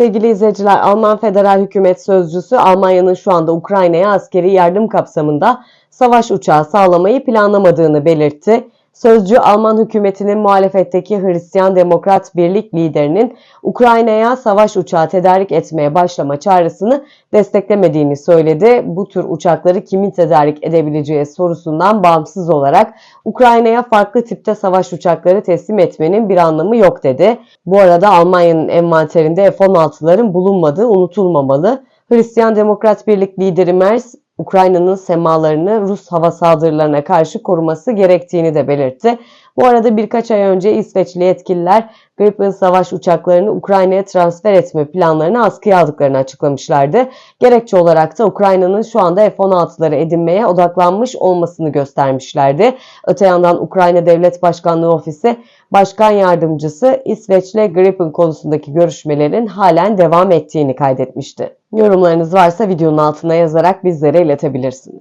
Sevgili izleyiciler, Alman Federal Hükümet Sözcüsü Almanya'nın şu anda Ukrayna'ya askeri yardım kapsamında savaş uçağı sağlamayı planlamadığını belirtti. Sözcü Alman hükümetinin muhalefetteki Hristiyan Demokrat Birlik liderinin Ukrayna'ya savaş uçağı tedarik etmeye başlama çağrısını desteklemediğini söyledi. Bu tür uçakları kimin tedarik edebileceği sorusundan bağımsız olarak Ukrayna'ya farklı tipte savaş uçakları teslim etmenin bir anlamı yok dedi. Bu arada Almanya'nın envanterinde F-16'ların bulunmadığı unutulmamalı. Hristiyan Demokrat Birlik lideri Merz, Ukrayna'nın semalarını Rus hava saldırılarına karşı koruması gerektiğini de belirtti. Bu arada birkaç ay önce İsveçli yetkililer Gripen savaş uçaklarını Ukrayna'ya transfer etme planlarını askıya aldıklarını açıklamışlardı. Gerekçe olarak da Ukrayna'nın şu anda F-16'ları edinmeye odaklanmış olmasını göstermişlerdi. Öte yandan Ukrayna Devlet Başkanlığı Ofisi Başkan Yardımcısı İsveç'le Gripen konusundaki görüşmelerin halen devam ettiğini kaydetmişti. Yorumlarınız varsa videonun altına yazarak bizlere iletebilirsiniz.